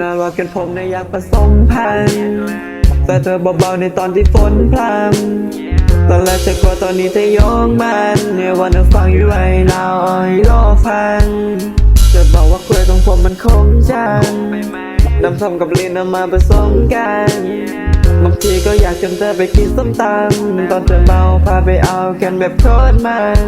น่ารักกันผมในอยากผสมพันธุ์แต่เธอเบาๆในตอนที่ฝนพรำตอนแรกจะกลัวตอนนี้เธอโยงมันเนี่ยวันนั้นฟังอยู่ไรนาวอ้อยรอฟังจะบอกว่าคุยของผมมันคงจังน้ำส้มกับลีนเอามาผสมกันบางทีก็อยากชวนเธอไปกินส้มตำตอนเธอเมาพาไปเอากันแบบโคตรมัน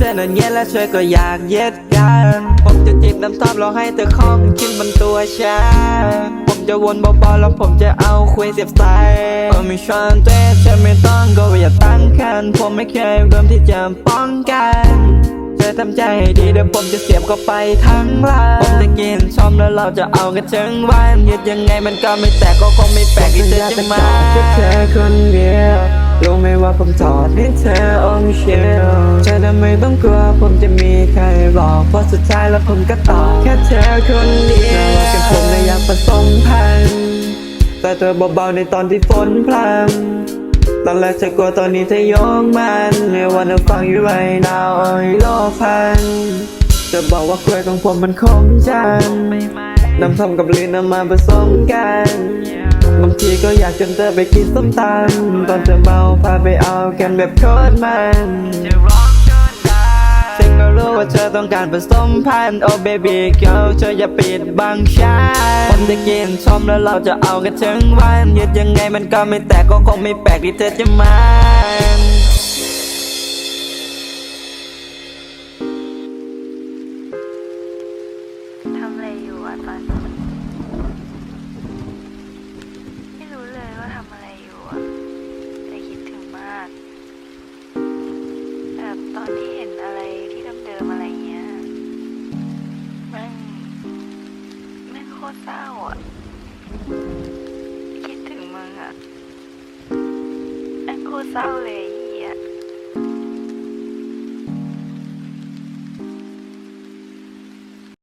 ธอนั้นเย็นและเธอก็อยากเย็ดกัน ผมจะจิบน้ำตาลรอให้เธอคล้องกินบนตัวฉัน ผมจะวนเบาๆแล้วผมจะเอาคุยเสียบใส่ผมมีช้อนเต้ฉันไม่ต้องก็อย่าตั้งคัน ผมไม่เคยเริ่มที่จะป้องกันเธอทำใจให้ดีเดี๋ยวผมจะเสียบเข้าไปทั้งลานผมจะกินชอมแล้วเราจะเอากันถึงวันยืดยังไงมันก็ไม่แตกก็คงไม่แปลกที่เธอจะมาแค่เธอคนเดียว รู้ไหมว่าผมถอดให้เธออมเชียวเธอทำไมต้องกลัวผมจะมีใครบอกเพราะสุดท้ายแล้วผมก็ตอบแค่เธอคนเดียวน่ารักกันผมเลยอยากผสมพันธุ์แต่เธอเบาๆในตอนที่ฝนพรำตอนแรกเธอกลัวตอนนี้เธอโยงมันในวันนั้นฟังอยู่ไรนาวอ้อยรอฟังจะบอกว่าคุยของผมมันคงจังน้ำส้มกับลีนเอามาผสมกัน บางทีก็อยากชวนเธอไปกินส้มตำตอนเธอเมาพาไปเอากันแบบโคตรมันฉันก็รู้ว่าเธอต้องการผสมพันธุ์ Oh baby girl เธออย่าปิดบังฉันผมจะกินชมแล้วเราจะเอากันถึงวันยืดยังไงมันก็ไม่แตกก็คงไม่แปลกที่เธอจะมันทำอะไรอยู่อะตอนนี้ ตรเศร้าอะคิดถึงมึงอะแมันโคตรเศร้าเลย